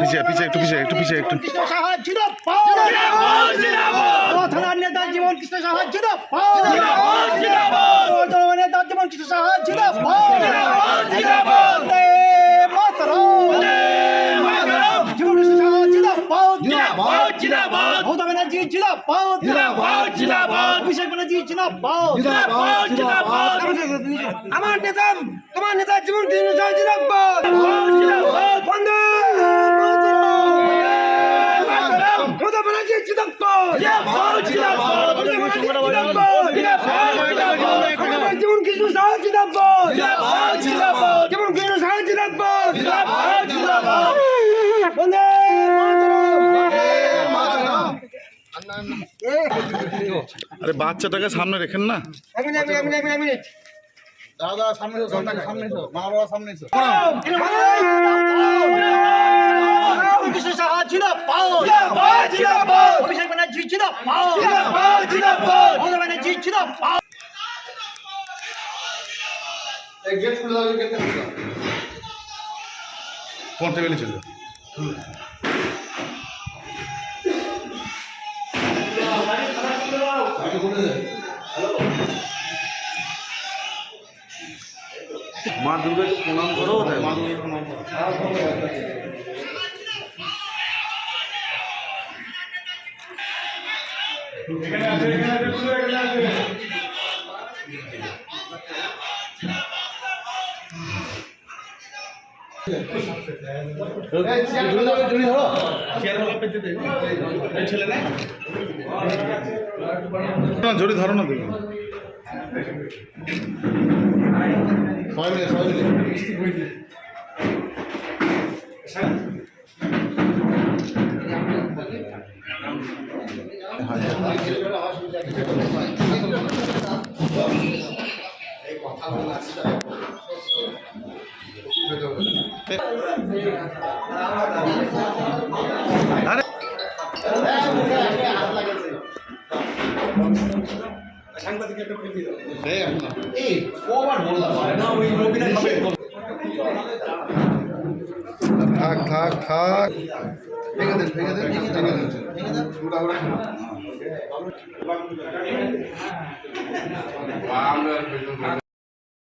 পিছিয়ে পিছিয়ে একটু পিছিয়ে একটু পিছিয়ে একটু জিন্দাবাদ থানার নেতা জীবন কৃষ্ণ সাহা জিন্দাবাদ। নেতা জীবন কৃষ্ণ সাহা জিন্দাবাদ জীবন কৃষ্ণ সাহা জিন্দাবাদ। মমতা ব্যানার্জি জিন্দাবাদ। জিন্দাবাদ। আমার নেতা তোমার নেতা জীবন জীবন কৃষ্ণ সাহা জিন্দাবাদ। আরে বাচ্চাটাকে সামনে রেখেন না। দাদা সামনে সামনে সামনে এসো মা বাবা সামনে এসো কৃষ্ণ সাহা অভিষেক ব্যানার্জি জিন্দাবাদ মমতা ব্যানার্জি জিন্দাবাদ এই গেট খুলে দাও এই খুলে দাও। কোন টেবিলে চলবে মা দুর্গাকে প্রণাম করো মা দুর্গাকে প্রণাম করো। এখানে আছে এখানে আছে এখানে দাও জড়ি ধরো না জোরে ধরো না দেখুন সবাই মিলে সবাই মিলে আরে এই কবার বললাম থাক থাক থাক। ভেঙে দেন ভেঙে দেন ভেঙে দেন ভেঙে দেন গোটা গোটা বাংলার